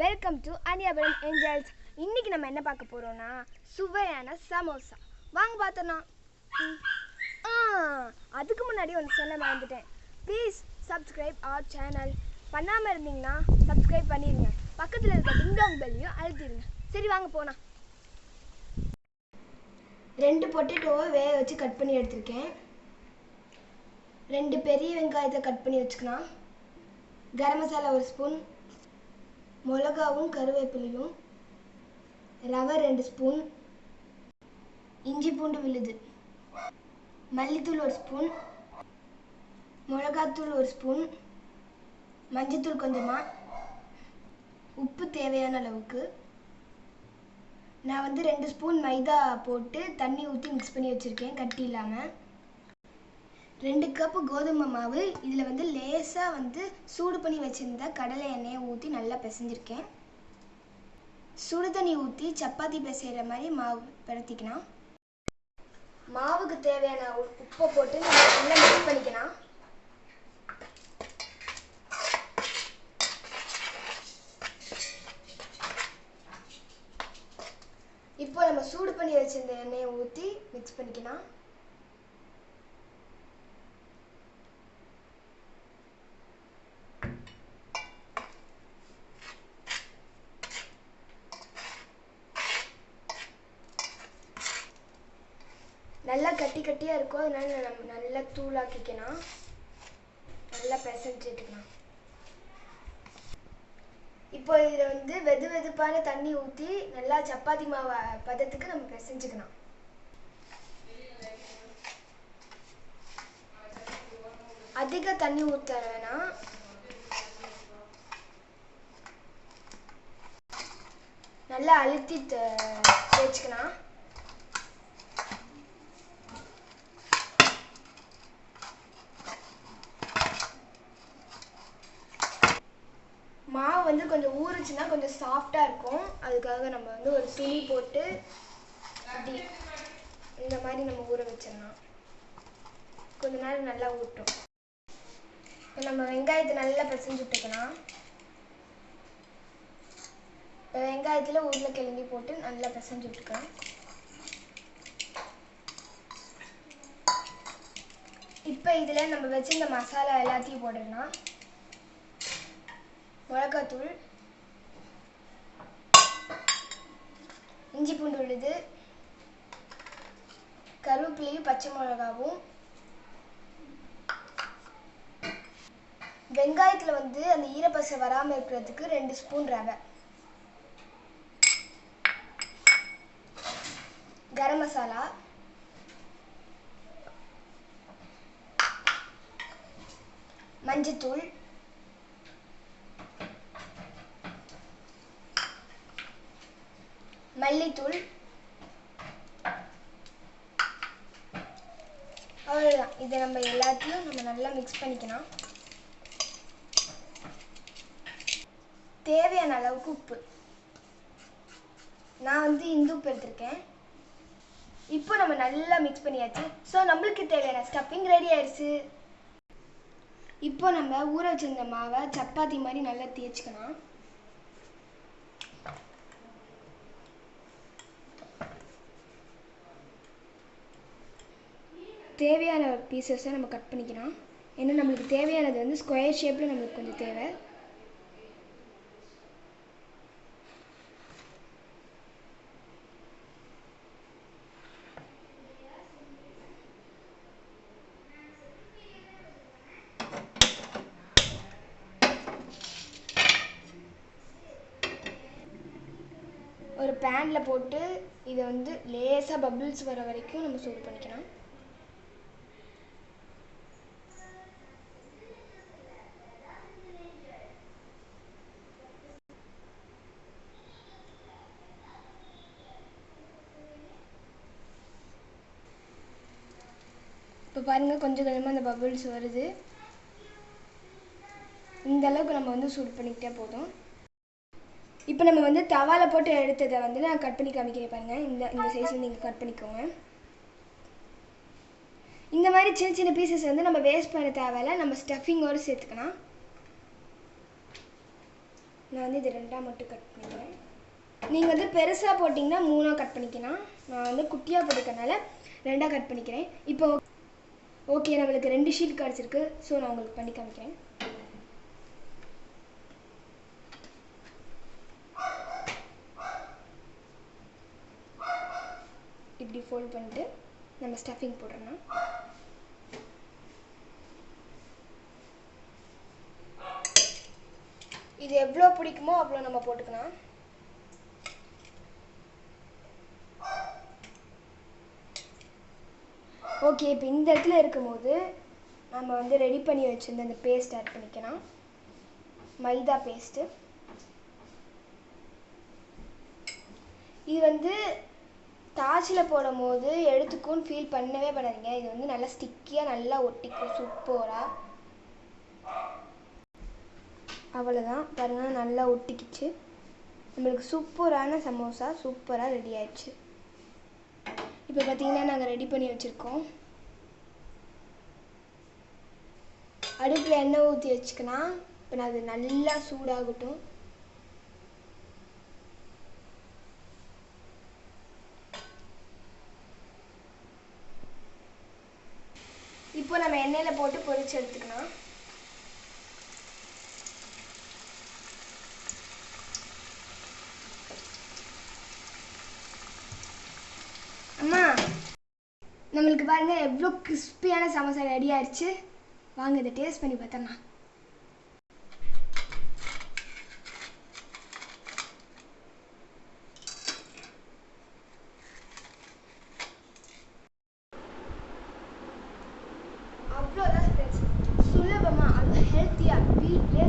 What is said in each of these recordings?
Welcome to அனியாபுரம் Angeles இன்னைக்கு நம்ம என்ன பார்க்க போறோம்னா சுவையான சமோசா. வாங்க பார்த்தோம்னா. ம். ஆ அதுக்கு முன்னாடி ஒன்று சொல்ல மறந்துட்டேன். ப்ளீஸ் சப்ஸ்கிரைப் our சேனல் பண்ணாமல் இருந்தீங்கன்னா சப்ஸ்கிரைப் பண்ணிடுங்க பக்கத்தில் இருக்க டிங்டாங் பெல்லையும் அழுத்திடுங்க. சரி வாங்க போனா ரெண்டு பொட்டேட்டோவை வேக வச்சு கட் பண்ணி எடுத்திருக்கேன். ரெண்டு பெரிய வெங்காயத்தை கட் பண்ணி வச்சுக்கலாம். கரம் மசாலா ஒரு ஸ்பூன் மிளகாவும் கருவேப்பிலையும் ரவை ரெண்டு ஸ்பூன் இஞ்சி பூண்டு விழுது. மல்லித்தூள் ஒரு ஸ்பூன் மிளகாத்தூள் ஒரு ஸ்பூன் மஞ்சத்தூள் கொஞ்சமாக உப்பு தேவையான அளவுக்கு. நான் வந்து ரெண்டு ஸ்பூன் மைதா போட்டு தண்ணி ஊற்றி மிக்ஸ் பண்ணி வச்சுருக்கேன் கட்டி இல்லாமல் ரெண்டு கப்பு கோதுமை மாவு. இதில் வந்து லேசாக வந்து சூடு பண்ணி வச்சுருந்த கடலை எண்ணெயை ஊற்றி நல்லா பிசைஞ்சிருக்கேன். சுடு தண்ணி ஊற்றி சப்பாத்தி பிசைகிற மாதிரி மாவு பரத்திக்கலாம் மாவுக்கு தேவையான உ- உப்பை போட்டு நல்லா மிக்ஸ் பண்ணிக்கலாம். இப்போ நம்ம சூடு பண்ணி வச்சிருந்த எண்ணெயை ஊற்றி மிக்ஸ் பண்ணிக்கலாம் நல்லா கட்டி கட்டியாக இருக்கும் அதனால நம்ம நல்லா தூளாக்கிக்கலாம் நல்லா பிசைஞ்சிட்டுக்கலாம் இப்போ இதில் வந்து வெது வெதுப்பான தண்ணி ஊற்றி நல்லா சப்பாத்தி மாவை பதத்துக்கு நம்ம பிசைஞ்சுக்கலாம் அதிக தண்ணி ஊற்ற வேணாம். நல்லா அழுத்தி தேய்ச்சிக்கலாம். மாவு வந்து கொஞ்சம் ஊறுச்சுன்னா கொஞ்சம் சாஃப்டாக இருக்கும். அதுக்காக நம்ம வந்து ஒரு துணி போட்டு அப்படி இந்த மாதிரி நம்ம ஊற வச்சிடலாம். கொஞ்ச நேரம் நல்லா ஊட்டும் இப்போ நம்ம வெங்காயத்தை நல்லா பிசைஞ்சு விட்டுக்கலாம். இப்போ வெங்காயத்தில் உருளைக்கிழங்கி போட்டு நல்லா பிசைஞ்சு விட்டுக்கலாம். இப்போ இதில் நம்ம வச்சிருந்த மசாலா எல்லாத்தையும் போட்டுடலாம். மிளகாத்தூள் இஞ்சி பூண்டு விழுது கருவேப்பிலையும் பச்சை மிளகாவும் வெங்காயத்தில் வந்து அந்த ஈரப்பசை வராமல் இருக்கிறதுக்கு ரெண்டு ஸ்பூன் ரவை. கரம் மசாலா மஞ்சத்தூள் மல்லித்தூள். அவ்வளோதான் இதை நம்ம எல்லாத்தையும் நம்ம நல்லா மிக்ஸ் பண்ணிக்கலாம். தேவையான அளவுக்கு உப்பு. நான் வந்து இந்து உப்பு எடுத்திருக்கேன். இப்போ நம்ம நல்லா மிக்ஸ் பண்ணியாச்சு. ஸோ நம்மளுக்கு தேவையான ஸ்டஃபிங் ரெடி ஆயிடுச்சு இப்போ நம்ம ஊற வச்சிருந்த மாவை சப்பாத்தி மாதிரி நல்லா தேய்ச்சிக்கலாம். தேவையான பீசஸை நம்ம கட் பண்ணிக்கலாம். ஏன்னா நம்மளுக்கு தேவையானது வந்து ஸ்கொயர் ஷேப்பில் நம்மளுக்கு கொஞ்சம் தேவை. ஒரு பேனில் போட்டு இதை வந்து லேசாக பபிள்ஸ் வர வரைக்கும் நம்ம சூடு பண்ணிக்கலாம். பாருங்கள் கொஞ்சம் கொஞ்சமாக அந்த பபிள்ஸ் வருது. இந்த அளவுக்கு நம்ம வந்து சூடு பண்ணிக்கிட்டே போதும். இப்போ நம்ம வந்து தவால போட்டு எடுத்ததை வந்து நான் கட் பண்ணி காமிக்கிறேன் பாருங்க. இந்த இந்த சைஸில் நீங்கள் கட் பண்ணிக்கோங்க. இந்த மாதிரி சின்ன சின்ன பீசஸ் வந்து நம்ம வேஸ்ட் பண்ண தேவையில்ல. நம்ம ஸ்டஃபிங்கோடு சேர்த்துக்கலாம். நான் வந்து இது ரெண்டாக மட்டும் கட் பண்ணிக்கிறேன். நீங்கள் வந்து பெருசாக போட்டிங்கன்னா மூணாக கட் பண்ணிக்கலாம். நான் வந்து குட்டியாக போட்டிருக்கனால ரெண்டாக கட் பண்ணிக்கிறேன். இப்போ ஓகே நம்மளுக்கு ரெண்டு ஷீட் கிடச்சிருக்கு ஸோ நான் உங்களுக்கு பண்ணி காமிக்கிறேன். இப்படி ஃபோல்ட் பண்ணிட்டு நம்ம ஸ்டஃபிங் போட்டுறணும் இது எவ்வளோ பிடிக்குமோ அவ்வளோ நம்ம போட்டுக்கலாம். ஓகே இப்போ இந்த இடத்துல இருக்கும்போது நம்ம வந்து ரெடி பண்ணி வச்சுருந்த அந்த பேஸ்ட் ஆட் பண்ணிக்கலாம். மைதா பேஸ்ட்டு இது வந்து தாச்சில் போடும் போது எடுத்துக்கும்னு ஃபீல் பண்ணவே பண்ணாதீங்க. இது வந்து நல்லா ஸ்டிக்கியாக நல்லா ஒட்டிக்கும். சூப்பராக அவ்வளோதான் பாருங்கள் நல்லா ஒட்டிக்கிச்சு. நம்மளுக்கு சூப்பரான சமோசா சூப்பராக ரெடி ஆயிடுச்சு. இப்போ பார்த்தீங்கன்னா நாங்கள் ரெடி பண்ணி வச்சுருக்கோம். அடுப்பில் எண்ணெய் ஊற்றி வச்சுக்கலாம் இப்போ நான் அது நல்லா சூடாகட்டும். இப்போ நம்ம எண்ணெயில் போட்டு பொரிச்சு எடுத்துக்கலாம். அம்மா நம்மளுக்கு பாருங்க எவ்வளோ கிறிஸ்பியான சமோசா ரெடி ஆயிடுச்சு வாங்க இதை டேஸ்ட் பண்ணி பார்த்தலாம் அவ்வளோதான் சுலபமாக அது ஹெல்த்தியாக வீட்லேயே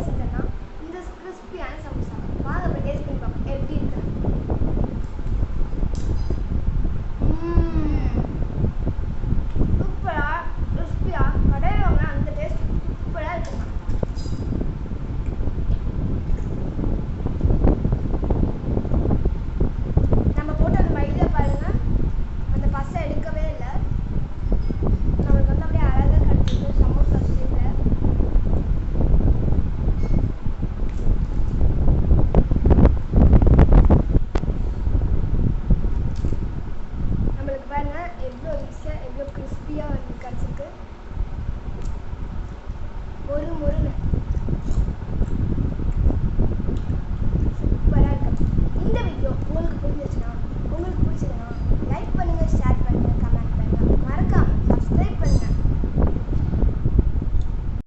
கிறிஸ்பியாக